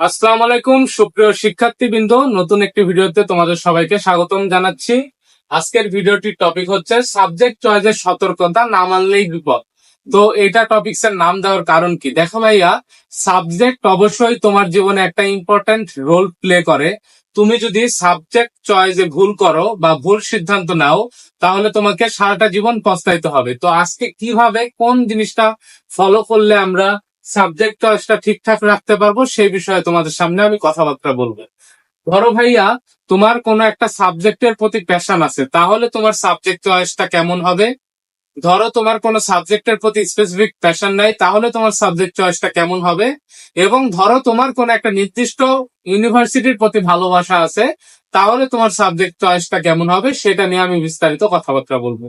আসসালামু আলাইকুম, সুপ্রিয় শিক্ষার্থীবৃন্দ। নতুন একটি ভিডিওতে তোমাদের সবাইকে স্বাগতম জানাচ্ছি। আজকের ভিডিওটির টপিক হচ্ছে সাবজেক্ট চয়েসের সতর্কতা না মানলেই বিপদ। তো এটা টপিকস এর নাম দেওয়ার কারণ কি? দেখো ভাইয়া সাবজেক্ট অবশ্যই তোমার জীবনে একটা ইম্পর্টেন্ট রোল প্লে করে। তুমি যদি সাবজেক্ট চয়েসে ভুল করো বা ভুল সিদ্ধান্ত নাও, তাহলে তোমাকে সারাটা জীবন পস্তাইতে হবে। তো আজকে কীভাবে কোন জিনিসটা ফলো করলে আমরা সাবজেক্ট চয়েসটা ঠিকঠাক রাখতে পারব, সেই বিষয়ে তোমাদের সামনে আমি কথাবার্তা বলব। ধরো ভাইয়া, তোমার কোনো একটা সাবজেক্টের প্রতি প্যাশন আছে, তাহলে তোমার সাবজেক্ট চয়েসটা কেমন হবে? ধরো তোমার কোনো সাবজেক্টের প্রতি স্পেসিফিক প্যাশন নাই, তাহলে তোমার সাবজেক্ট চয়েসটা কেমন হবে? এবং ধরো তোমার কোনো একটা নির্দিষ্ট ইউনিভার্সিটির প্রতি ভালোবাসা আছে, তাহলে তোমার সাবজেক্ট চয়েসটা কেমন হবে? সেটা নিয়ে আমি বিস্তারিত কথাবার্তা বলব।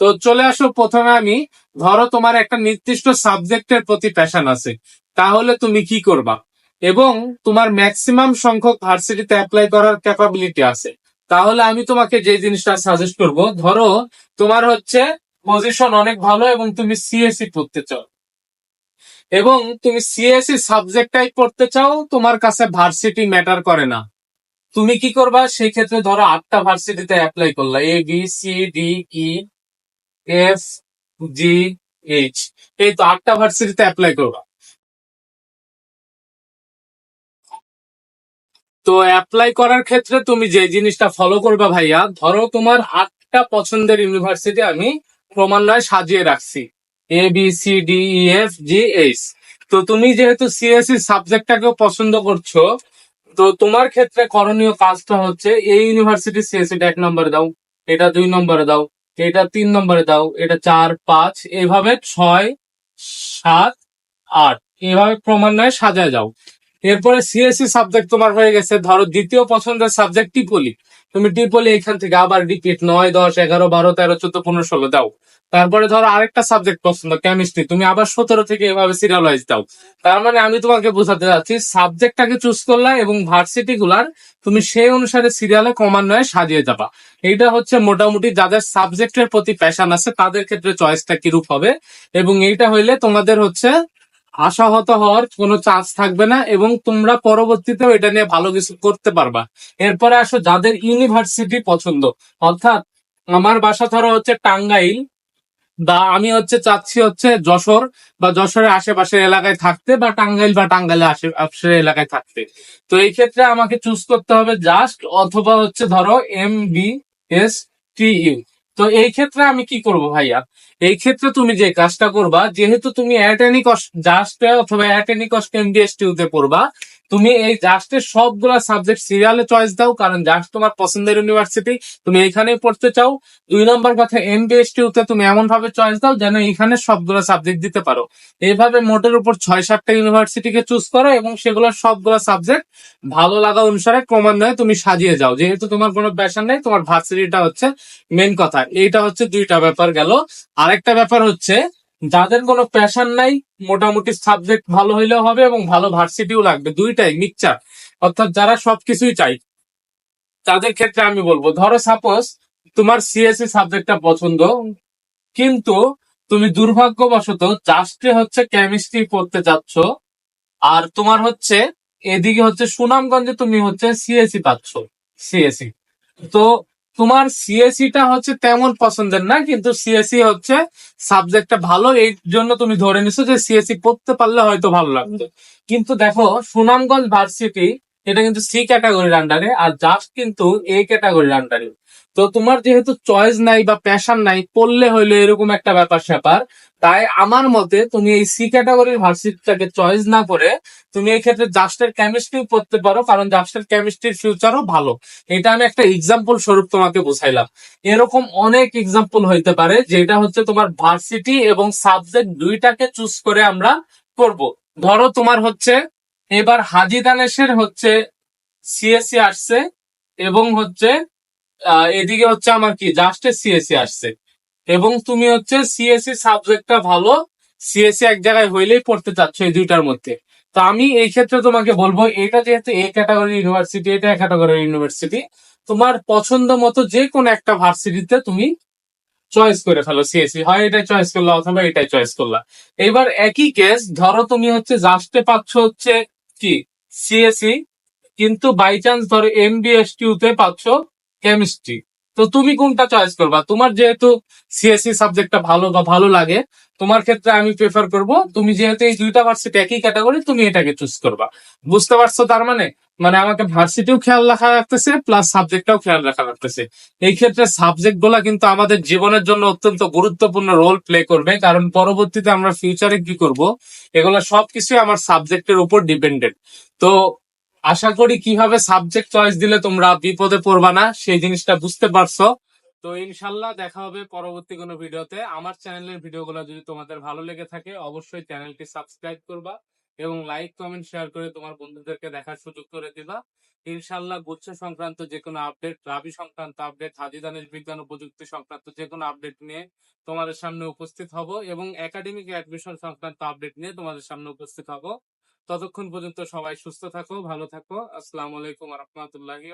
তো চলে আসো প্রথমে আমি। ধরো তোমার একটা নির্দিষ্ট সাবজেক্টের প্রতি প্যাশন আছে। তাহলে তুমি কি করবা? এবং তোমার ম্যাক্সিমাম সংখ্যক ভার্সিটিতে অ্যাপ্লাই করার ক্যাপাবিলিটি আছে। তাহলে আমি তোমাকে যে জিনিসটা সাজেস্ট করব, ধরো তোমার হচ্ছে পজিশন অনেক ভালো এবং তুমি সিএসসি পড়তে চাও। এবং তুমি সিএসসি সাবজেক্টটাই পড়তে চাও, তোমার কাছে ভার্সিটি ম্যাটার করে না। তুমি কি করবা? সেই ক্ষেত্রে ধরো আটটা ভার্সিটিতে অ্যাপ্লাই করলা। A B C D E F G H এই তো আটটা ভার্সিটিতে অ্যাপ্লাই করবা। তো অ্যাপ্লাই করার ক্ষেত্রে তুমি যে জিনিসটা ফলো করবে ভাইয়া, ধরো তোমার আটটা পছন্দের ইউনিভার্সিটি আমি ক্রমান্বয়ে সাজিয়ে রাখছি। A B C D E F G H তো তুমি যেহেতু সিএসসি সাবজেক্টটাকেও পছন্দ করছ, তো তোমার ক্ষেত্রে করণীয় কাজটা হচ্ছে এই ইউনিভার্সিটি সিএসসিটা এক নম্বরে দাও, এটা দুই নম্বরে দাও। এটা তিন নম্বরে দাও, এটা চার, পাঁচ, এভাবে ছয়, সাত, আট। এভাবে ক্রমান্বয়ে সাজায় যাও। এরপরে সিএসসি সাবজেক্ট তোমার হয়ে গেছে, ধরো দ্বিতীয় পছন্দের সাবজেক্ট টিপলি। তুমি টিপলি এখান থেকে আবার রিপিট নয়, দশ, এগারো, বারো, তেরো, চোদ্দ, পনেরো, ষোলো দাও। তারপরে ধরো আরেকটা সাবজেক্ট পছন্দ কেমিস্ট্রি তুমি আবার সতেরো থেকে এভাবে সিরিয়ালাইজ দাও। তার মানে আমি তোমাকে বোঝাতে চাচ্ছি সাবজেক্টটাকে চুজ করলা এবং ভার্সিটি গুলার তুমি সেই অনুসারে সিরিয়ালে ক্রমান্বয়ে সাজিয়ে যাবা। এইটা হচ্ছে মোটামুটি যাদের সাবজেক্টের প্রতি প্যাশন আছে, তাদের ক্ষেত্রে চয়েসটা কিরূপ হবে? এবং এইটা হইলে তোমাদের হচ্ছে আশাহত হওয়ার কোনো চান্স থাকবে না এবং তোমরা পরবর্তীতেও এটা নিয়ে ভালো কিছু করতে পারবা। এরপরে আসো যাদের ইউনিভার্সিটি পছন্দ। অর্থাৎ আমার বাসা ধরো হচ্ছে টাঙ্গাইল, বা আমি হচ্ছে চাচ্ছি হচ্ছে যশোর, বা যশোরের আশেপাশের এলাকায় থাকতে, বা টাঙ্গাইল, বা টাঙ্গাইলের আশেপাশের এলাকায় থাকতে। তো এই ক্ষেত্রে আমাকে চুজ করতে হবে জাস্ট অথবা হচ্ছে ধরো M B S T U তো এই ক্ষেত্রে আমি কি করব ভাইয়া? এই ক্ষেত্রে তুমি যে কাজটা করবা, যেহেতু তুমি অ্যাটেনিক জাস্টে অথবা অ্যাটেনিক এমবিএস টিউতে পড়বা তুমি এই জাস্টের সবগুলা সাবজেক্ট সিরিয়ালে চয়েস দাও, কারণ জাস্ট তোমার পছন্দের ইউনিভার্সিটি তুমি এখানেই পড়তে চাও। দুই নম্বর কথা এমবিএস টিউতে তুমি এমন ভাবে চয়েস দাও যেন এখানে সবগুলো সাবজেক্ট দিতে পারো। এইভাবে মোটের উপর ছয় সাতটা ইউনিভার্সিটিকে চুজ করো এবং সেগুলো সবগুলো সাবজেক্ট ভালো লাগা অনুসারে ক্রমান্বয়ে তুমি সাজিয়ে যাও। যেহেতু তোমার কোনো প্যাশন নেই, তোমার ভার্সিটিটা হচ্ছে মেন কথা। এইটা হচ্ছে দুইটা ব্যাপার গেল। আরেকটা ব্যাপার হচ্ছে যাদের কোনো প্যাশন নাই, মোটামুটি সাবজেক্ট ভালো হইলেও হবে এবং ভালো ভার্সিটিও লাগবে। দুইটাই মিক্সচার অর্থাৎ যারা সবকিছুই চাই, তাদের ক্ষেত্রে আমি বলব, ধরো সাপোজ তোমার সিএসসি সাবজেক্টটা পছন্দ, কিন্তু তুমি দুর্ভাগ্যবশত জাস্টে হচ্ছে কেমিস্ট্রি পড়তে যাচ্ছ, আর তোমার হচ্ছে এদিকে হচ্ছে সুনামগঞ্জে তুমি হচ্ছে সিএসসি পাচ্ছ সিএসসি তো তোমার সিএসিটা হচ্ছে তেমন পছন্দের না, কিন্তু সিএসি হচ্ছে সাবজেক্টটা ভালো। এই জন্য তুমি ধরে নিছো যে সিএসি পড়তে পারলে হয়তো ভালো লাগবে কিন্তু দেখো, সুনামগঞ্জ ভার্সিটি এটা কিন্তু সি ক্যাটাগরির আন্ডারে আর জাস্ট কিন্তু এ ক্যাটাগরির আন্ডারে তো তোমার যেহেতু চয়েস নাই বা প্যাশন নাই পড়লে হইল এরকম একটা ব্যাপার স্যাপার। তাই আমার মতে তুমি এই সি ক্যাটাগরির ভার্সিটিটাকে চয়েস না করে তুমি এই ক্ষেত্রে জাস্টের কেমিস্ট্রি পড়তে পারো, কারণ জাস্টের কেমিস্ট্রির ফিউচারও ভালো। এটা আমি একটা এক্সাম্পল স্বরূপ তোমাকে বুঝাইলাম। এরকম অনেক এক্সাম্পল হইতে পারে, যেটা হচ্ছে তোমার ভার্সিটি এবং সাবজেক্ট দুইটাকে চুজ করে আমরা করব। ধরো তোমার হচ্ছে এবার হাজি দানেশের হচ্ছে সিএসসি আসছে এবং হচ্ছে এদিকে হচ্ছে আমার কি জাস্টে সিএসসি আসছে। এবং তুমি হচ্ছে সিএসসি সাবজেক্টটা ভালো সিএসসি এক জায়গায় হইলেই পড়তে চাচ্ছ এই দুইটার মধ্যে। তো আমি এই ক্ষেত্রে তোমাকে বলব, এটা যেহেতু এ ক্যাটাগরি ইউনিভার্সিটি এটা এ ক্যাটাগরি ইউনিভার্সিটি তোমার পছন্দ মতো যে কোনো একটা ভার্সিটিতে তুমি চয়েস করে ফেলো সিএসসি হয় এটাই চয়েস করলা অথবা এটাই চয়েস করলা। এবার একই কেস ধরো তুমি হচ্ছে জাস্টে পাচ্ছ হচ্ছে কি সিএসি কিন্তু বাই চান্স ধরো এমবিএসটিউ তে পাচ্ছ কেমিস্ট্রি তো তুমি কোনটা চয়েস করবা? তোমার যেহেতু সিএসসি সাবজেক্টটা ভালো বা ভালো লাগে, তোমার ক্ষেত্রে আমি প্রেফার করব তুমি যেহেতু এই দুইটা ভার্সিটি একই ক্যাটাগরি তুমি এটাকে চুজ করবা। বুঝতে পারছ তার মানে? মানে আমাকে ভার্সিটিও খেয়াল রাখা রাখতেছে প্লাস সাবজেক্টটাও খেয়াল রাখা রাখতেছে এই ক্ষেত্রে সাবজেক্টগুলা কিন্তু আমাদের জীবনের জন্য অত্যন্ত গুরুত্বপূর্ণ রোল প্লে করবে, কারণ পরবর্তীতে আমরা ফিউচারে কি করব? এগুলো সবকিছুই আমার সাবজেক্টের উপর ডিপেন্ডেন্ট তো আশা করি কীভাবে সাবজেক্ট চয়েস দিলে তোমরা বিপদে পড়বা না, সেই জিনিসটা বুঝতে পারছ। তো ইনশাল্লাহ দেখা হবে পরবর্তী কোনো ভিডিওতে। আমার চ্যানেলের ভিডিওগুলো যদি তোমাদের ভালো লেগে থাকে, অবশ্যই চ্যানেলটি সাবস্ক্রাইব করবা এবং লাইক কমেন্ট শেয়ার করে তোমার বন্ধুদেরকে দেখার সুযোগ করে দিবা। ইনশাল্লাহ গুচ্ছ সংক্রান্ত যে কোনো আপডেট রাবি সংক্রান্ত আপডেট হাজি দানেশ বিজ্ঞান ও প্রযুক্তি সংক্রান্ত যে কোনো আপডেট নিয়ে তোমাদের সামনে উপস্থিত হব এবং একাডেমিক অ্যাডমিশন সংক্রান্ত আপডেট নিয়ে তোমাদের সামনে উপস্থিত হব। ততক্ষণ পর্যন্ত সবাই সুস্থ থাকো ভালো থাকো। আসসালামু আলাইকুম রহমতুল্লাহি